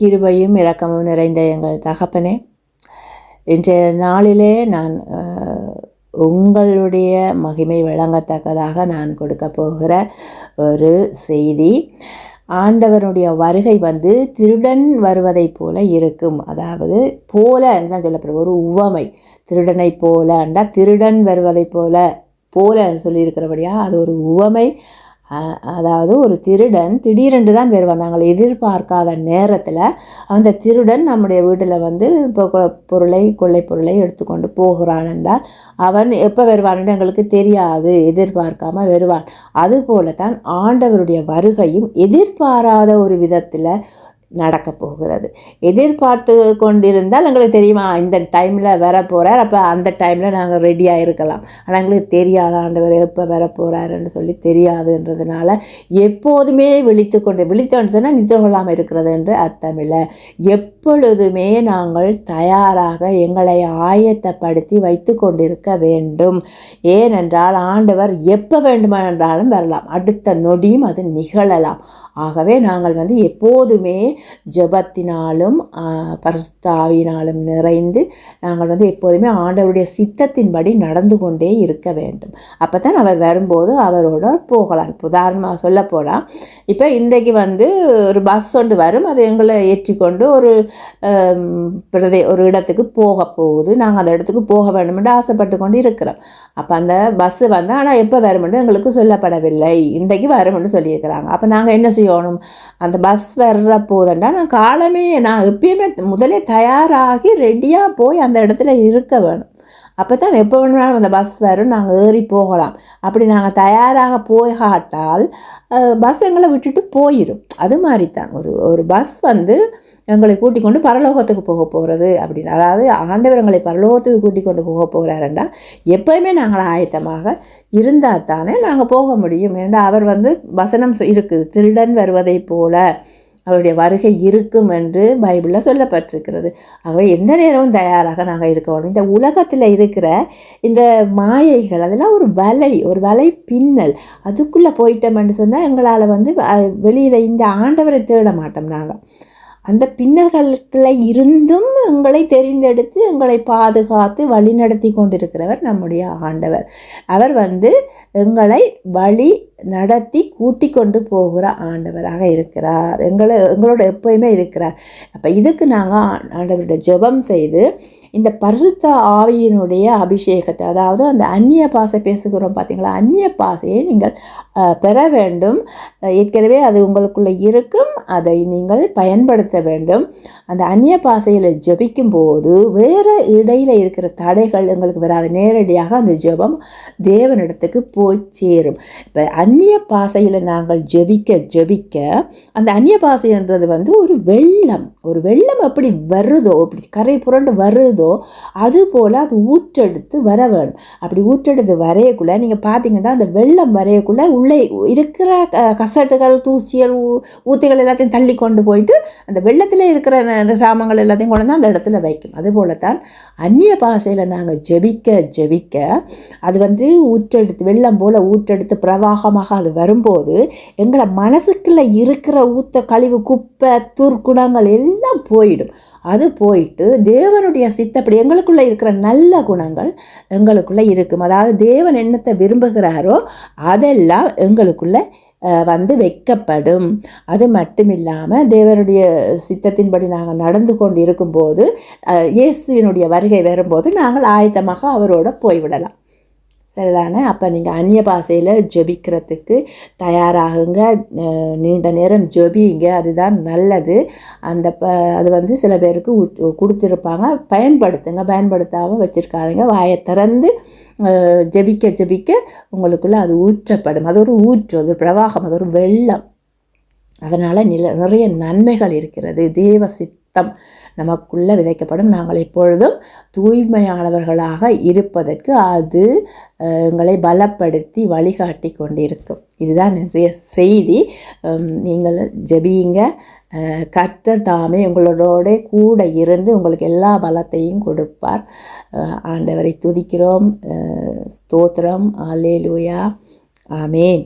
கிருபையும் இரக்கமும் நிறைந்த எங்கள் தகப்பனே. இன்றைய நாளிலே நான் உங்களுடைய மகிமை விளங்கத்தக்கதாக நான் கொடுக்க போகிற ஒரு செய்தி. ஆண்டவனுடைய வருகை வந்து திருடன் வருவதைப் போல இருக்கும். அதாவது போல தான் சொல்லப்படுது ஒரு உவமை. திருடனை போலண்டா திருடன் வருவதைப் போல போலன்னு சொல்லியிருக்கிறபடியா அது ஒரு உவமை. அதாவது ஒரு திருடன் திடீரென்று தான் வருவான். நாங்கள் எதிர்பார்க்காத நேரத்தில் அந்த திருடன் நம்முடைய வீட்டில் வந்து இப்போ கொ- பொருளை கொள்ளை பொருளை எடுத்துக்கொண்டு போகிறான் என்றால் அவன் எப்போ வருவான்னு எங்களுக்கு தெரியாது. எதிர்பார்க்காம வருவான். அதுபோல தான் ஆண்டவருடைய வருகையும் எதிர்பாராத ஒரு விதத்தில் நடக்க போகிறது. எதிர்பார்த்து கொண்டிருந்தால் எங்களுக்கு தெரியுமா இந்த டைமில் வர போகிறார் அப்போ அந்த டைமில் நாங்கள் ரெடியாக இருக்கலாம். ஆனால் எங்களுக்கு தெரியாத ஆண்டவர் எப்போ வர போகிறாருன்னு சொல்லி தெரியாதுன்றதுனால எப்போதுமே விழித்து கொண்டு விழித்தோன்னு சொன்னால் நிச்சயம் கொள்ளாமல் இருக்கிறது என்று அர்த்தமில்லை எப்பொழுதுமே நாங்கள் தயாராக எங்களை ஆயத்தப்படுத்தி வைத்து கொண்டிருக்க வேண்டும். ஏனென்றால் ஆண்டவர் எப்போ வேண்டுமென்றாலும் வரலாம். அடுத்த நொடியும் அது நிகழலாம். ஆகவே நாங்கள் வந்து எப்போதுமே ஜெபத்தினாலும் பரிசுத்தாவினாலும் நிறைந்து நாங்கள் வந்து எப்போதுமே ஆண்டவருடைய சித்தத்தின்படி நடந்து கொண்டே இருக்க வேண்டும். அப்போ தான் அவர் வரும்போது அவரோட போகலாம். உதாரணமாக சொல்ல போனால் இப்போ இன்றைக்கு வந்து ஒரு பஸ் ஒன்று வரும். அது எங்களை ஏற்றிக்கொண்டு ஒரு பிரதே ஒரு இடத்துக்கு போக போகுது நாங்கள் அந்த இடத்துக்கு போக வேணுமென்று ஆசைப்பட்டு கொண்டு இருக்கிறோம் அப்போ அந்த பஸ்ஸு வந்து ஆனால் எப்போ வருமென்று எங்களுக்கு சொல்லப்படவில்லை இன்றைக்கு வருமென்று சொல்லியிருக்கிறாங்க அப்போ நாங்கள் என்ன செய்யணும் அந்த பஸ் வர்ற போதண்டா நான் காலமே நான் எப்பயுமே முதலே தயாராகி ரெடியாக போய் அந்த இடத்துல இருக்க வேணும் அப்போ தான் எப்போ வேணுனாலும் அந்த பஸ் வரும். நாங்கள் ஏறி போகலாம். அப்படி நாங்கள் தயாராக போகாட்டால் பஸ் எங்களை விட்டுட்டு போயிடும் அது மாதிரி தான் ஒரு ஒரு பஸ் வந்து எங்களை கூட்டிக் கொண்டு பரலோகத்துக்கு போக போகிறது அப்படின்னு. அதாவது ஆண்டவர் எங்களை பரலோகத்துக்கு கூட்டிக் கொண்டு போக போகிறாருண்டா எப்போயுமே நாங்கள் ஆயத்தமாக இருந்தால் தானே நாங்கள் போக முடியும். ஏன்னா அவர் வந்து வசனம் இருக்குது திருடன் வருவதைப் போல. அவருடைய வருகை இருக்கும் என்று பைபிளில் சொல்லப்பட்டிருக்கிறது. ஆகவே எந்த நேரமும் தயாராக நாங்கள் இருக்கணும் இந்த உலகத்தில் இருக்கிற இந்த மாயைகள் அதெல்லாம் ஒரு வலை ஒரு வலை பின்னல். அதுக்குள்ளே போயிட்டோம்னு சொன்னால் எங்களால் வந்து வெளியில் இந்த ஆண்டவரை தேட மாட்டோம் நாங்கள் அந்த பின்னல்களுக்குள்ள இருந்தும் எங்களை தெரிந்தெடுத்து எங்களை பாதுகாத்து வழிநடத்தி கொண்டிருக்கிறவர் நம்முடைய ஆண்டவர். அவர் வந்து எங்களை வழி நடத்தி கூட்டி கொண்டு போகிற ஆண்டவராக இருக்கிறார். எங்களை எங்களோட எப்போயுமே இருக்கிறார். அப்போ இதுக்கு நாங்கள் ஆண்டவரோட ஜெபம் செய்து இந்த பரிசுத்த ஆவியினுடைய அபிஷேகத்தை அதாவது அந்த அந்நிய பாசை பேசுகிறோம் பார்த்தீங்களா? அந்நிய பாசையை நீங்கள் பெற வேண்டும். ஏற்கனவே அது உங்களுக்குள்ளே இருக்கும். அதை நீங்கள் பயன்படுத்த வேண்டும். அந்த அந்நிய பாசையில் ஜெபிக்கும் போது வேறு இடையில் இருக்கிற தடைகள் எங்களுக்கு வராது. நேரடியாக அந்த ஜெபம் தேவனிடத்துக்கு போய் சேரும். இப்போ அந்நிய பாசையில் நாங்கள் ஜெபிக்க ஜெபிக்க அந்த அந்நிய பாசைன்றது வந்து ஒரு வெள்ளம். ஒரு வெள்ளம் எப்படி வருதோ அப்படி கரை புரண்டு வருதோ அது போல் அது ஊற்றெடுத்து வர வேணும் அப்படி ஊற்றெடுத்து வரையக்குள்ளே நீங்கள் பார்த்தீங்கன்னா அந்த வெள்ளம் வரையக்குள்ளே உள்ளே இருக்கிற க- கசட்டுகள் தூசியல் ஊ- ஊத்திகள் எல்லாத்தையும் தள்ளி கொண்டு போயிட்டு அந்த வெள்ளத்தில் இருக்கிற சாமங்கள் எல்லாத்தையும் கொண்டு வந்து அந்த இடத்துல வைக்கும் அதுபோல தான் அந்நிய பாஷையில் நாங்கள் ஜெபிக்க ஜெபிக்க அது வந்து ஊற்றெடுத்து வெள்ளம் போல் ஊற்றெடுத்து பிரவாகமாக அது வரும்போது எங்களை மனசுக்குள்ளே இருக்கிற ஊத்த கழிவு குப்பை துர்க்குணங்கள் எல்லாம் போயிடும். அது போயிட்டு தேவனுடைய சித்தப்படி எங்களுக்குள்ளே இருக்கிற நல்ல குணங்கள் எங்களுக்குள்ளே இருக்கும். அதாவது தேவன் என்னத்தை விரும்புகிறாரோ அதெல்லாம் எங்களுக்குள்ளே வந்து வைக்கப்படும். அது மட்டும் இல்லாமல் தேவனுடைய சித்தத்தின்படி நாங்கள் நடந்து கொண்டு இருக்கும்போது இயேசுவினுடைய வருகை வரும்போது நாங்கள் ஆயத்தமாக அவரோட போய்விடலாம். சரிதானே? அப்போ நீங்கள் அந்நிய பாஷையில் ஜெபிக்கிறதுக்கு தயாராகுங்க. நீண்ட நேரம் ஜெபிங்க. அதுதான் நல்லது. அந்த ப அது வந்து சில பேருக்கு கொடுத்துருப்பாங்க. பயன்படுத்துங்க. பயன்படுத்தாமல் வச்சுருக்காருங்க வாயை திறந்து ஜெபிக்க ஜெபிக்க உங்களுக்குள்ளே அது ஊற்றப்படும். அது ஒரு ஊற்று அது ஒரு பிரவாகம் அது ஒரு வெள்ளம். அதனால் நில நிறைய நன்மைகள் இருக்கிறது. தேவ சித்தம் நமக்குள்ளே விதைக்கப்படும். நாங்கள் எப்பொழுதும் தூய்மையானவர்களாக இருப்பதற்கு அது எங்களை பலப்படுத்தி வழிகாட்டி கொண்டிருக்கும். இதுதான் நிறைய செய்தி. நீங்கள் ஜெபியுங்க. கர்த்தர் தாமே உங்களோட கூட இருந்து உங்களுக்கு எல்லா பலத்தையும் கொடுப்பார். ஆண்டவரை துதிக்கிறோம். ஸ்தோத்திரம். அல்லேலூயா ஆமேன்.